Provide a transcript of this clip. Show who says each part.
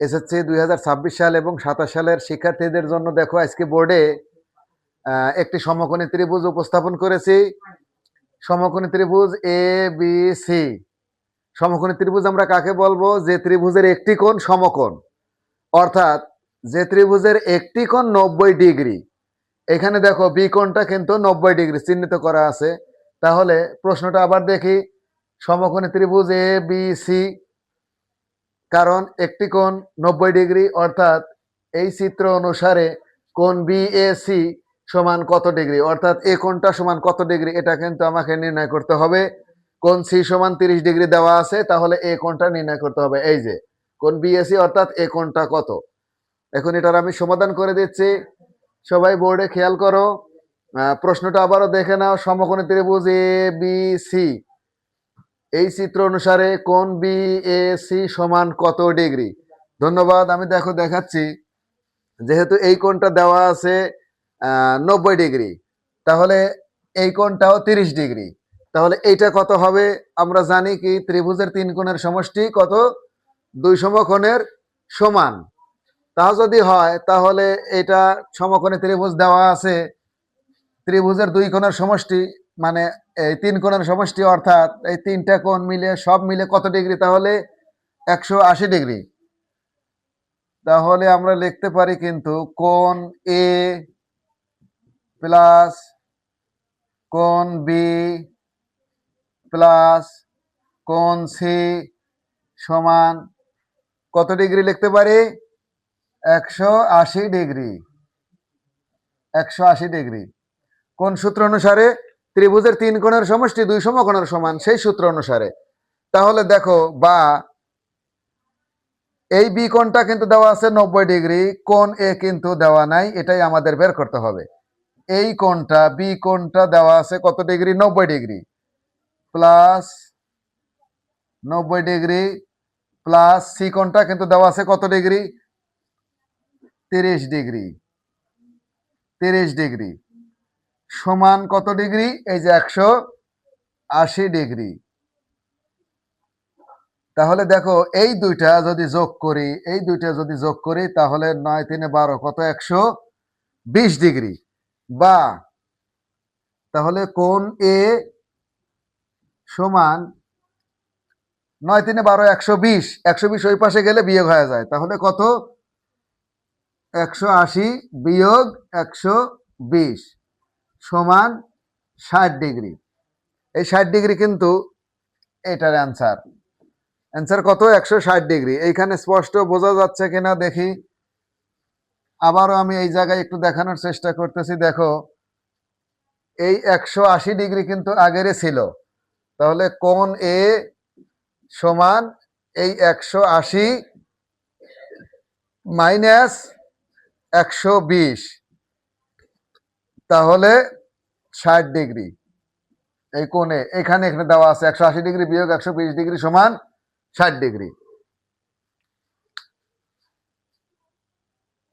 Speaker 1: SSC দুই সাল এবং সাতাশ সালের শিক্ষার্থীদের জন্য দেখো আজকে বোর্ডে একটি সমকোণী ত্রিভুজ উপস্থাপন করেছি। সমকোণী ত্রিভুজ এ বি সি সমকোণী ত্রিভুজ আমরা কাকে বলব? যে ত্রিভুজের একটি কোণ সমকোণ। অর্থাৎ যে ত্রিভুজের একটি কোণ নব্বই ডিগ্রি। এখানে দেখো বি কোণটা কিন্তু নব্বই ডিগ্রি চিহ্নিত করা আছে। তাহলে প্রশ্নটা আবার দেখি। সমকোণী ত্রিভুজ এ বি সি কারণ একটি কোণ নব্বই ডিগ্রি, অর্থাৎ এই চিত্র অনুসারে কোণ সি সমান কত ডিগ্রি? অর্থাৎ এ কোণটা সমান কত ডিগ্রি? এটা কিন্তু আমাকে নির্ণয় করতে হবে। কোন সি সমান তিরিশ ডিগ্রি দেওয়া আছে, তাহলে এ কোণটা নির্ণয় করতে হবে। এই যে, কোণ বিএসি অর্থাৎ এ কোণটা কত? এখন এটার আমি সমাধান করে দিচ্ছি। সবাই বোর্ডে খেয়াল করো। প্রশ্নটা আবারও দেখে নাও। সমকোণী ত্রিভুজ এ বি সি এই চিত্র অনুসারে কোন বি এ সি সমান কত ডিগ্রি? ধন্যবাদ, আমি দেখো দেখাচ্ছি। যেহেতু এই কোণটা দেওয়া আছে নব্বই ডিগ্রি, তাহলে এই কোণটাও তিরিশ ডিগ্রি। তাহলে এইটা কত হবে? আমরা জানি কি ত্রিভুজের তিন কোণের সমষ্টি কত? দুই সমকোণের সমান। তা যদি হয়, তাহলে এটা সমকোণী ত্রিভুজ দেওয়া আছে। ত্রিভুজের দুই কোণের সমষ্টি মানে এই তিন কোণের সমষ্টি অর্থাৎ এই তিনটা কোণ মিলে, সব মিলে কত ডিগ্রি? তাহলে একশো আশি ডিগ্রি। তাহলে আমরা লিখতে পারি কিন্তু কোণ এ প্লাস কোণ বি প্লাস কোণ সি সমান কত ডিগ্রি লিখতে পারি? একশো আশি ডিগ্রি। একশো আশি ডিগ্রি। কোন সূত্র অনুসারে ত্রিভুজের তিন কোণের সমষ্টি দুই সমকোণের সমান, সেই সূত্র অনুসারে। তাহলে দেখো, বা এই বি কোণটা কিন্তু দেওয়া আছে নব্বই ডিগ্রি, কোণ এ কিন্তু দেওয়া নাই, এটাই আমাদের বের করতে হবে। এই কোণটা, বি কোণটা দেওয়া আছে কত ডিগ্রি? নব্বই ডিগ্রি। প্লাস নব্বই ডিগ্রি, প্লাস সি কোণটা কিন্তু দেওয়া আছে কত ডিগ্রি? তিরিশ ডিগ্রি। তিরিশ ডিগ্রি। সমান কত ডিগ্রি? এই যে একশো আশি ডিগ্রি। তাহলে দেখো, এই দুইটা যদি যোগ করি, এই দুইটা যদি যোগ করি, তাহলে নয় তিনে বারো, কত? একশো বিশ ডিগ্রি। বা, তাহলে কোন এ সমান নয় তিনে বারো, একশো বিশ? একশো বিশ ওই পাশে গেলে বিয়োগ হয়ে যায়। তাহলে কত? একশো আশি বিয়োগ একশো বিশ। সমান ষাট ডিগ্রি। এই ষাট ডিগ্রি কিন্তু এটার অ্যান্সার অ্যান্সার কত? একশো ষাট ডিগ্রি। এইখানে স্পষ্ট বোঝা যাচ্ছে কিনা দেখি। আবারও আমি এই জায়গায় একটু দেখানোর চেষ্টা করতেছি। দেখো, এই একশো আশি ডিগ্রি কিন্তু আগেরে ছিল। তাহলে কোন এ সমান এই একশো আশি মাইনাস একশো বিশ। তাহলে ষাট ডিগ্রি। এই কোণে, এখানে এখানে দেওয়া আছে একশো আশি ডিগ্রি বিয়োগ একশো বিশ ডিগ্রি সমান ষাট ডিগ্রি।